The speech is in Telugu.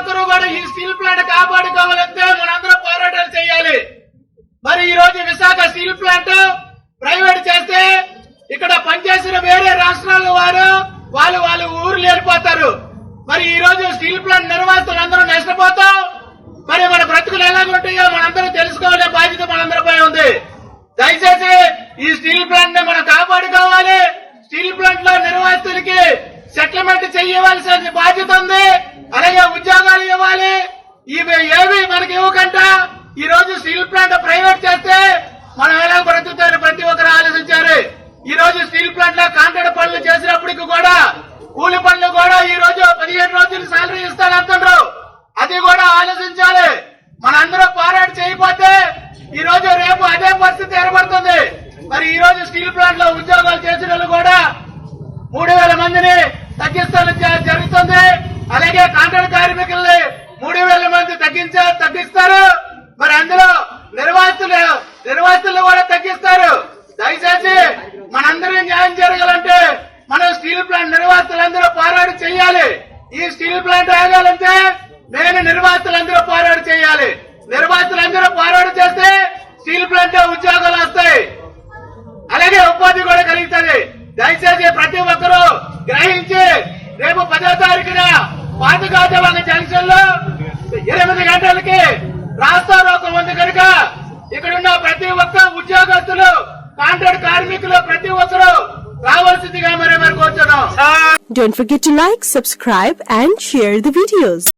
ఒక్కరూ కూడా ఈ స్టీల్ ప్లాంట్ కాపాడుకోవాలంటే మనందరం పోరాటాలు చేయాలి. మరి ఈ రోజు విశాఖ స్టీల్ ప్లాంట్ ప్రైవేట్ చేస్తే ఇక్కడ పనిచేసిన వేరే రాష్ట్రాల వారు వాళ్ళు వాళ్ళు ఊర్లు వెళ్ళిపోతారు మరి ఈ రోజు స్టీల్ ప్లాంట్ నిర్వాసితులు అందరూ నష్టపోతాం. మరి మన బ్రతుకులు ఎలాగుంటాయో మనందరూ తెలుసుకోవాలనే బాధ్యత మనందరిపై ఉంది. దయచేసి ఈ స్టీల్ ప్లాంట్ని మనం కాపాడుకోవాలి. స్టీల్ ప్లాంట్లో నిర్వాసితులకి సెటిల్మెంట్ చేయవలసిన బాధ్యత ఉంది. అలాగే ఉద్యోగాలు ఇవ్వాలి. ఇవి ఏవి మనకి ఇవ్వకుండా ఈ రోజు స్టీల్ ప్లాంట్ ప్రైవేట్ చేస్తే మనం ఎలా బ్రతుకుతారు ప్రతి ఒక్కరు ఆలోచించారు. ఈ రోజు స్టీల్ ప్లాంట్లో కాంట్రాక్ట్ పనులు చేసినప్పటికి కూడా కూలి పనులు కూడా ఈ రోజు పదిహేను రోజులు సాలరీ ఇస్తానంటున్నారు అది కూడా ఆలోచించాలి. మనందరూ పోరాటం చేయకపోతే ఈ రోజు రేపు అదే పరిస్థితి ఏర్పడుతుంది. మరి ఈ రోజు స్టీల్ ప్లాంట్లో ఉద్యోగాలు చేసిన వాళ్ళు కూడా మూడు వేల మందిని తగ్గిస్తాను జరుగుతుంది. అలాగే కాంట్రాక్ట్ కార్మికుల్ని మూడు వేల మంది తగ్గించారు తగ్గిస్తారు. మరి అందులో నిర్వాసితులు నిర్వాసితులు కూడా తగ్గిస్తారు. దయచేసి మనందరం న్యాయం జరగాలంటే మనం స్టీల్ ప్లాంట్ నిర్వాసితులందరూ పోరాటం చేయాలి. ఈ స్టీల్ ప్లాంట్ ఆగాలంటే నేను నిర్వాసితులందరూ పోరాటం చేయాలి. నిర్వాసితులందరూ పోరాటం చేస్తే స్టీల్ ప్లాంట్ ఉద్యోగాలు వస్తాయి. అలాగే ఉపాధి కూడా కలుగుతుంది. దయచేసి ప్రతి ఒక్కరూ పాతగాజవాగ జంక్షన్లో ఎనిమిది గంటలకి రాస్తా రోకం ఉంది కనుక ఇక్కడున్న ప్రతి ఒక్క ఉద్యోగస్తులు కాంట్రాక్ట్ కార్మికులు ప్రతి ఒక్కరు రావాల్సిందిగా మరి మరి కూర్చున్నాం Don't forget to like, subscribe and share the videos.